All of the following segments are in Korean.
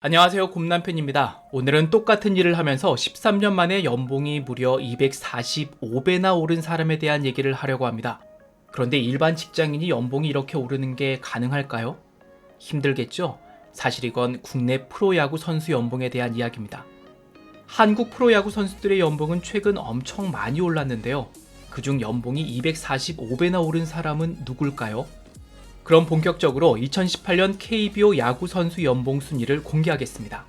안녕하세요 곰남편입니다. 오늘은 똑같은 일을 하면서 13년 만에 연봉이 무려 245배나 오른 사람에 대한 얘기를 하려고 합니다. 그런데 일반 직장인이 연봉이 이렇게 오르는 게 가능할까요? 힘들겠죠? 사실 이건 국내 프로야구 선수 연봉에 대한 이야기입니다. 한국 프로야구 선수들의 연봉은 최근 엄청 많이 올랐는데요. 그중 연봉이 245배나 오른 사람은 누굴까요? 그럼 본격적으로 2018년 KBO 야구 선수 연봉 순위를 공개하겠습니다.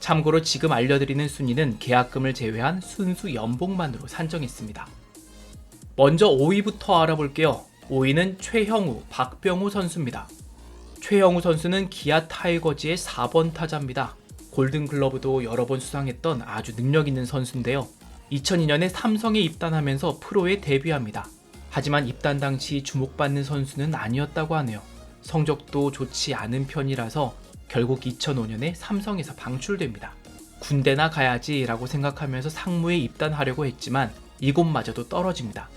참고로 지금 알려드리는 순위는 계약금을 제외한 순수 연봉만으로 산정했습니다. 먼저 5위부터 알아볼게요. 5위는 최형우, 박병호 선수입니다. 최형우 선수는 기아 타이거즈의 4번 타자입니다. 골든글러브도 여러 번 수상했던 아주 능력 있는 선수인데요. 2002년에 삼성에 입단하면서 프로에 데뷔합니다. 하지만 입단 당시 주목받는 선수는 아니었다고 하네요. 성적도 좋지 않은 편이라서 결국 2005년에 삼성에서 방출됩니다. 군대나 가야지라고 생각하면서 상무에 입단하려고 했지만 이곳마저도 떨어집니다.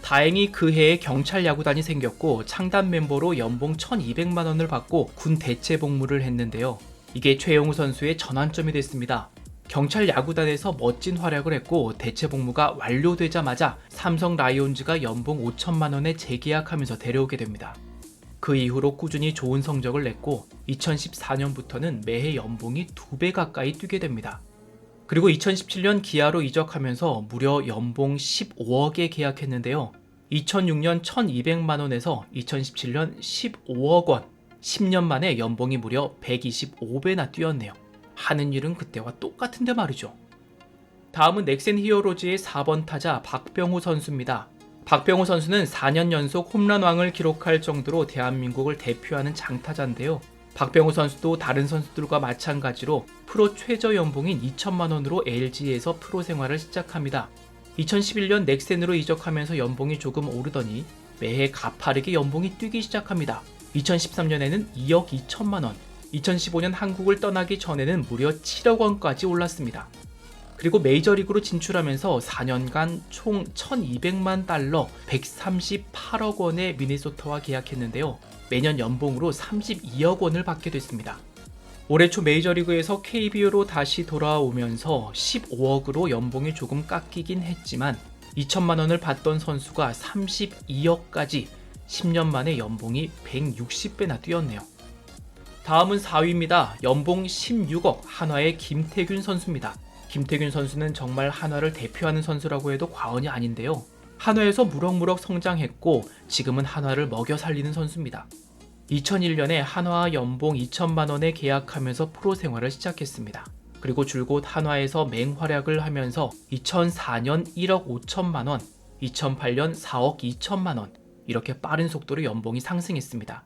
다행히 그 해에 경찰 야구단이 생겼고 창단 멤버로 연봉 1200만 원을 받고 군 대체 복무를 했는데요. 이게 최영우 선수의 전환점이 됐습니다. 경찰 야구단에서 멋진 활약을 했고 대체 복무가 완료되자마자 삼성 라이온즈가 연봉 5천만 원에 재계약하면서 데려오게 됩니다. 그 이후로 꾸준히 좋은 성적을 냈고 2014년부터는 매해 연봉이 2배 가까이 뛰게 됩니다. 그리고 2017년 기아로 이적하면서 무려 연봉 15억에 계약했는데요. 2006년 1200만 원에서 2017년 15억 원, 10년 만에 연봉이 무려 125배나 뛰었네요. 하는 일은 그때와 똑같은데 말이죠. 다음은 넥센 히어로즈의 4번 타자 박병호 선수입니다. 박병호 선수는 4년 연속 홈런왕을 기록할 정도로 대한민국을 대표하는 장타자인데요. 박병호 선수도 다른 선수들과 마찬가지로 프로 최저 연봉인 2천만 원으로 LG에서 프로 생활을 시작합니다. 2011년 넥센으로 이적하면서 연봉이 조금 오르더니 매해 가파르게 연봉이 뛰기 시작합니다. 2013년에는 2억 2천만 원, 2015년 한국을 떠나기 전에는 무려 7억 원까지 올랐습니다. 그리고 메이저리그로 진출하면서 4년간 총 1200만 달러 138억 원의 미네소타와 계약했는데요. 매년 연봉으로 32억 원을 받게 됐습니다. 올해 초 메이저리그에서 KBO로 다시 돌아오면서 15억으로 연봉이 조금 깎이긴 했지만 2천만 원을 받던 선수가 32억까지 10년 만에 연봉이 160배나 뛰었네요. 다음은 4위입니다. 연봉 16억 한화의 김태균 선수입니다. 김태균 선수는 정말 한화를 대표하는 선수라고 해도 과언이 아닌데요. 한화에서 무럭무럭 성장했고 지금은 한화를 먹여 살리는 선수입니다. 2001년에 한화 연봉 2천만 원에 계약하면서 프로 생활을 시작했습니다. 그리고 줄곧 한화에서 맹활약을 하면서 2004년 1억 5천만 원, 2008년 4억 2천만 원 이렇게 빠른 속도로 연봉이 상승했습니다.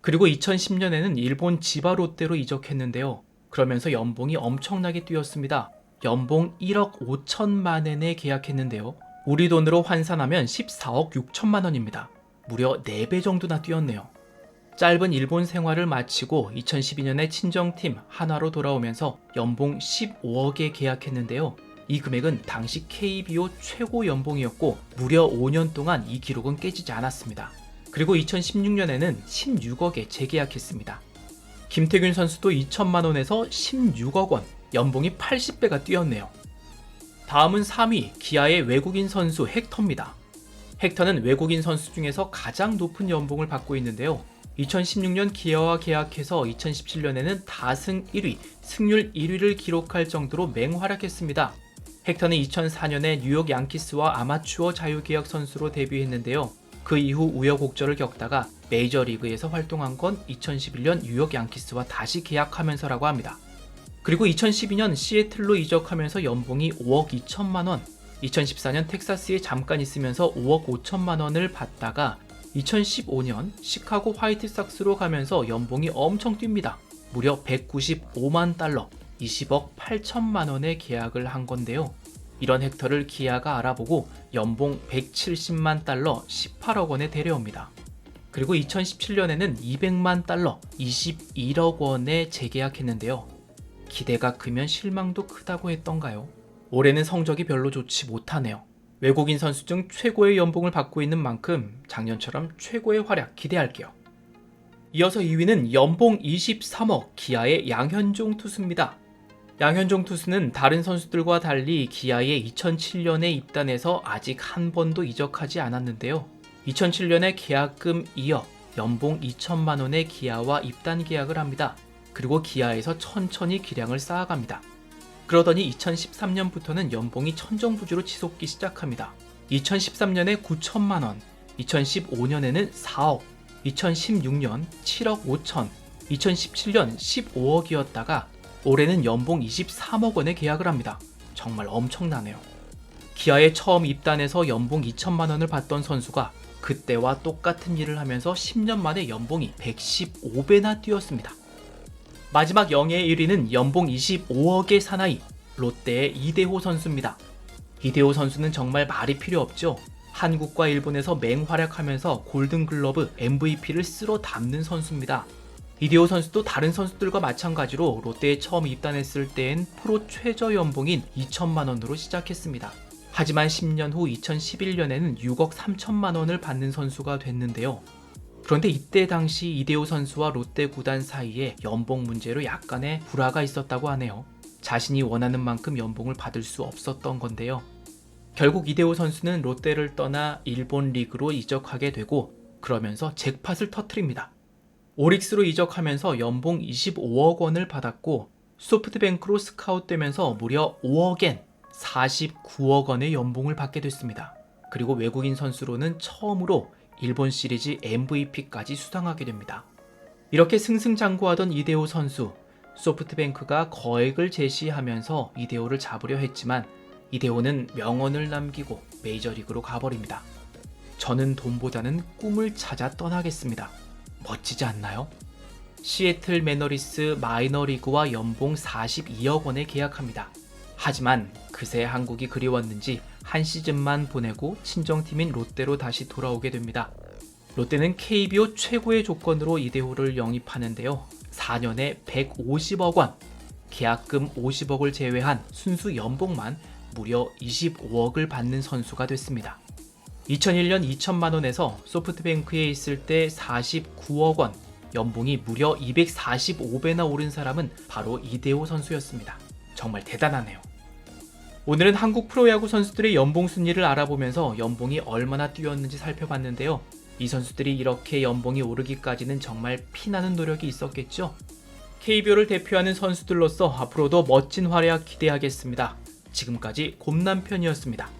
그리고 2010년에는 일본 지바 롯데로 이적했는데요. 그러면서 연봉이 엄청나게 뛰었습니다. 연봉 1억 5천만 엔에 계약했는데요. 우리 돈으로 환산하면 14억 6천만 원입니다. 무려 4배 정도나 뛰었네요. 짧은 일본 생활을 마치고 2012년에 친정팀 한화로 돌아오면서 연봉 15억에 계약했는데요. 이 금액은 당시 KBO 최고 연봉이었고 무려 5년 동안 이 기록은 깨지지 않았습니다. 그리고 2016년에는 16억에 재계약했습니다. 김태균 선수도 2천만 원에서 16억 원, 연봉이 80배가 뛰었네요. 다음은 3위 기아의 외국인 선수 헥터입니다. 헥터는 외국인 선수 중에서 가장 높은 연봉을 받고 있는데요. 2016년 기아와 계약해서 2017년에는 다승 1위, 승률 1위를 기록할 정도로 맹활약했습니다. 헥터는 2004년에 뉴욕 양키스와 아마추어 자유계약 선수로 데뷔했는데요. 그 이후 우여곡절을 겪다가 메이저리그에서 활동한 건 2011년 뉴욕 양키스와 다시 계약하면서라고 합니다. 그리고 2012년 시애틀로 이적하면서 연봉이 5억 2천만 원, 2014년 텍사스에 잠깐 있으면서 5억 5천만 원을 받다가 2015년 시카고 화이트삭스로 가면서 연봉이 엄청 뜁니다. 무려 195만 달러, 20억 8천만 원의 계약을 한 건데요. 이런 헥터를 기아가 알아보고 연봉 170만 달러 18억 원에 데려옵니다. 그리고 2017년에는 200만 달러 21억 원에 재계약했는데요. 기대가 크면 실망도 크다고 했던가요? 올해는 성적이 별로 좋지 못하네요. 외국인 선수 중 최고의 연봉을 받고 있는 만큼 작년처럼 최고의 활약 기대할게요. 이어서 2위는 연봉 23억 기아의 양현종 투수입니다. 양현종 투수는 다른 선수들과 달리 기아에 2007년에 입단해서 아직 한 번도 이적하지 않았는데요. 2007년에 계약금 2억, 연봉 2천만 원의 기아와 입단 계약을 합니다. 그리고 기아에서 천천히 기량을 쌓아갑니다. 그러더니 2013년부터는 연봉이 천정부지로 치솟기 시작합니다. 2013년에 9천만 원, 2015년에는 4억, 2016년 7억 5천, 2017년 15억이었다가 올해는 연봉 23억 원에 계약을 합니다. 정말 엄청나네요. 기아에 처음 입단해서 연봉 2천만 원을 받던 선수가 그때와 똑같은 일을 하면서 10년 만에 연봉이 115배나 뛰었습니다. 마지막 영예의 1위는 연봉 25억의 사나이 롯데의 이대호 선수입니다. 이대호 선수는 정말 말이 필요 없죠. 한국과 일본에서 맹활약하면서 골든글러브 MVP를 쓸어 담는 선수입니다. 이대호 선수도 다른 선수들과 마찬가지로 롯데에 처음 입단했을 때엔 프로 최저 연봉인 2천만 원으로 시작했습니다. 하지만 10년 후 2011년에는 6억 3천만 원을 받는 선수가 됐는데요. 그런데 이때 당시 이대호 선수와 롯데 구단 사이에 연봉 문제로 약간의 불화가 있었다고 하네요. 자신이 원하는 만큼 연봉을 받을 수 없었던 건데요. 결국 이대호 선수는 롯데를 떠나 일본 리그로 이적하게 되고 그러면서 잭팟을 터트립니다. 오릭스로 이적하면서 연봉 25억 원을 받았고 소프트뱅크로 스카웃되면서 무려 5억엔 49억 원의 연봉을 받게 됐습니다. 그리고 외국인 선수로는 처음으로 일본 시리즈 MVP까지 수상하게 됩니다. 이렇게 승승장구하던 이대호 선수, 소프트뱅크가 거액을 제시하면서 이대호를 잡으려 했지만 이대호는 명언을 남기고 메이저리그로 가버립니다. 저는 돈보다는 꿈을 찾아 떠나겠습니다. 멋지지 않나요? 시애틀 매너리스 마이너리그와 연봉 42억 원에 계약합니다. 하지만 그새 한국이 그리웠는지 한 시즌만 보내고 친정팀인 롯데로 다시 돌아오게 됩니다. 롯데는 KBO 최고의 조건으로 이대호를 영입하는데요. 4년에 150억 원, 계약금 50억을 제외한 순수 연봉만 무려 25억을 받는 선수가 됐습니다. 2001년 2천만 원에서 소프트뱅크에 있을 때 49억 원, 연봉이 무려 245배나 오른 사람은 바로 이대호 선수였습니다. 정말 대단하네요. 오늘은 한국 프로야구 선수들의 연봉 순위를 알아보면서 연봉이 얼마나 뛰었는지 살펴봤는데요. 이 선수들이 이렇게 연봉이 오르기까지는 정말 피나는 노력이 있었겠죠. KBO를 대표하는 선수들로서 앞으로도 멋진 활약 기대하겠습니다. 지금까지 곰남편이었습니다.